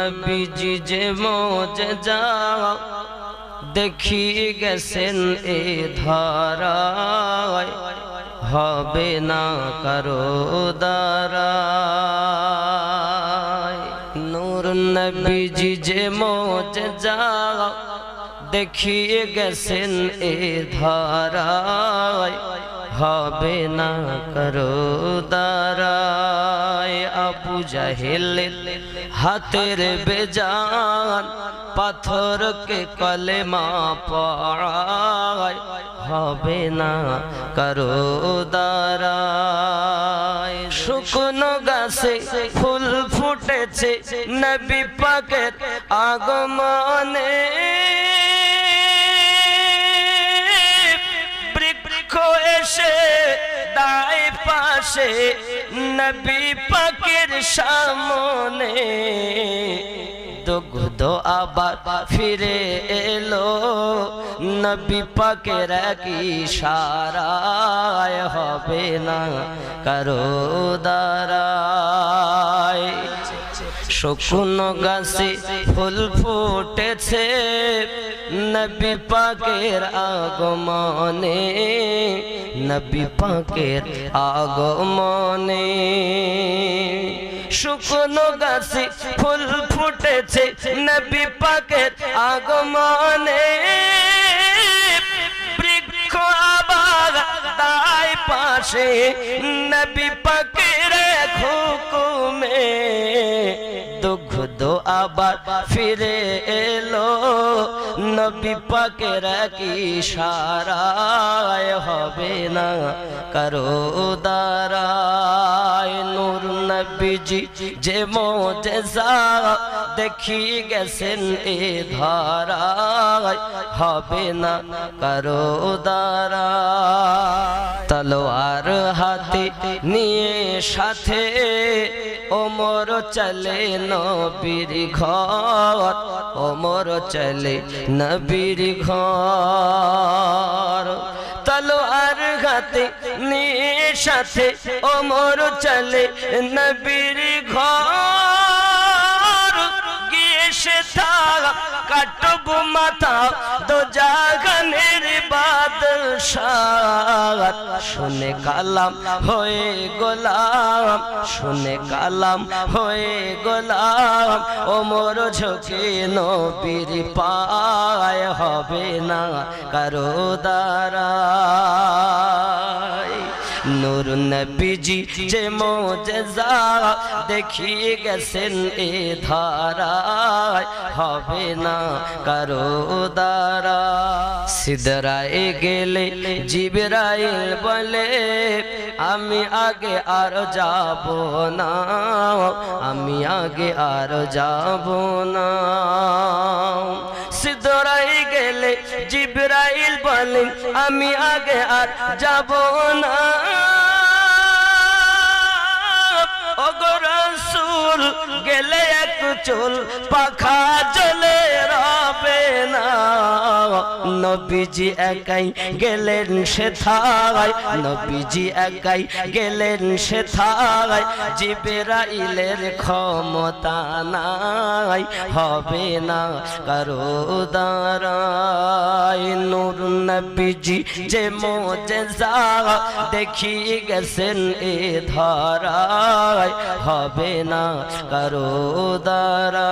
নবীজি যে মোজে যা দেখি গেছেন এ ধারায় হবে না কারও দারায় নূর নবীজি যে মোজে যা দেখিয়ে গেছেন এ ধারায় হবে না করো দারায় আবু জাহেল, হাতের বেজান, পাথরকে কলেমা পড়ায়, হবে না করো দারায় শুকনো গাছে ফুল ফুটেছে, নবী পাকের আগমনে। বৃক্ষ এসে দায় পাশে নবী পাকের সামনে। দুগ্ধ আবার ফিরে এলো, নবী পাকের কি সারায় হবে না কারও দারায় শুকনো গাছে ফুল ফুটেছে, নবী পাকের আগমনে নবী পাকের আগমনে। শুকনো গাছে ফুল ফুটেছে নবী পাকের আগমনে। বৃক্ষ আবার তাই পাশে, নবী পাকের হুকুমে। আবার ফিরে এলো। নবী পাকের কি সারায় হবে না? কারও নূর নবীজি, যে মোজেজা দেখি গেছেন এ ধারায়, হবে না কারও দারায় তলোয়ার হাতে নিয়ে সাথে ওমর চলে নবীর ঘর, ওমর চলে নবীর ঘর। তলোয়ার ঘাতে নিয়ে সাথে ওমর চলে নবীর ঘর। কাটব মাথা দো জাগানের বাদশাহ শুনে কালাম হয়ে গোলাম শুনে কালাম হয়ে গোলাম ওমর ঝোঁকে নবীর পায় হবে না কারও দারায় নূর নবীজি যে মোজেজা দেখিয়ে গেছেন এ ধারায়, হবে না কারও দ্বারা। সিদরায় গেলে জিবরাইল বলে, আমি আগে আর যাব না, আমি আগে আর যাব না। সিদরাই গেলে জিব্রাইল বলেন আমি আগে আর যাব না। অগরসুল গেলে এক চুল, পাখা জ্বলে নবীজি একাই গেলেন সে থাই নবীজি একাই গেলেন সে থাই জিবেরাইলের ক্ষমতা নাই, হবে না কারও দাঁড়ায় নূর নবীজি যে মোজেজা দেখি গেছেন এ ধারায়, হবে না কারও দ্বারা